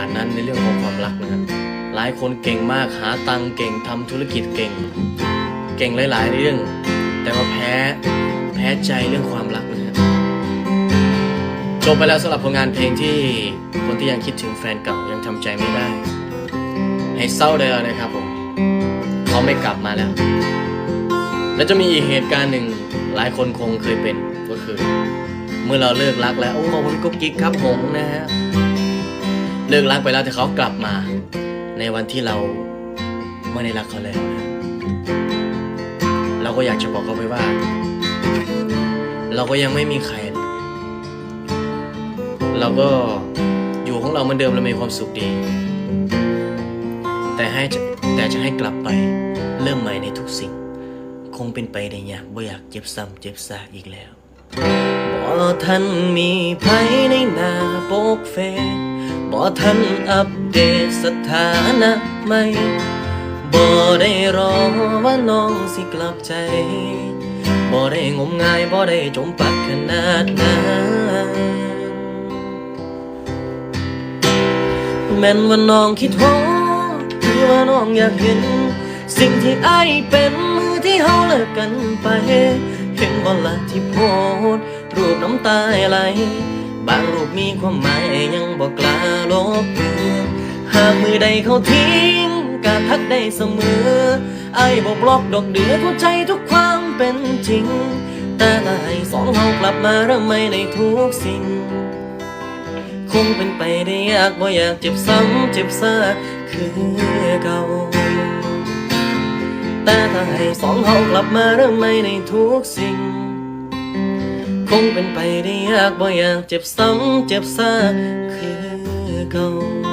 นาดนั้นในเรื่องของความรักนะครับหลายคนเก่งมากหาตังเก่งทำธุรกิจเก่ง เก่งหลาย ๆ เรื่อง แต่ว่าแพ้แพ้ใจเรื่องความรักนะครับจบไปแล้วสำหรับผลงานเพลงที่คนที่ยังคิดถึงแฟนเก่ายังทำใจไม่ได้ ให้เศร้าเลยนะครับผมเขาไม่กลับมาแล้ว และจะมีอีกเหตุการณ์หนึ่งหลายคนคงเคยเป็นก็คือ เมื่อเราเลิกรักแล้วโอ้ขอบคุณกุ๊กกิ๊กครับผมนะฮะ เลิกรักไปแล้วแต่เขากลับมา ในวันที่เราไม่ได้รักเขาแล้วนะเราก็อยากจะบอกเขาไปว่า เราก็ยังไม่มีใคร เราก็อยู่ของเราเหมือนเดิมเรามีความสุขดี แต่ให้แต่จะให้กลับไปเริ่มใหม่ในทุกสิ่ง คงเป็นไปได้ยากบ่อยากเจ็บซ้ำเจ็บซากอีกแล้วบ่ทันมีไผในหน้าโปกเฟ บ่ทันอัปเดตสถานะใหม่บ่ได้รอว่าน้องสิกลับใจบ่ได้งมงายบ่ได้จมปักขนาดนั้นแม่นว่าน้องคิดฮอดหรือว่าน้องอยากเห็น สิ่งที่ไอ้ายเป็นมือที่เฮาเลิกกันไป เห็นบ่ละที่โพสรูปน้ำตาไหล บางรูปมีความหมายยังบ่กกล้าลบเลือนหากมือใดเขาทิ้งกะทักได้เสมอ ไอ้ายบ่บล็อกดอกเดือเข้าใจทุกความเป็นจริง แต่ถ้าให้สองเฮากลับมาเริ่มใหม่ในทุกสิ่งคงเป็นไปได้ยากบ่อยากเจ็บซ้ำเจ็บซากคือเก่า แต่ถ้าให้สองเฮากลับมาเริ่มใหม่ในทุกสิ่ง คงเป็นไปได้ยากบ่อยากเจ็บซ้ำเจ็บซากคือเก่า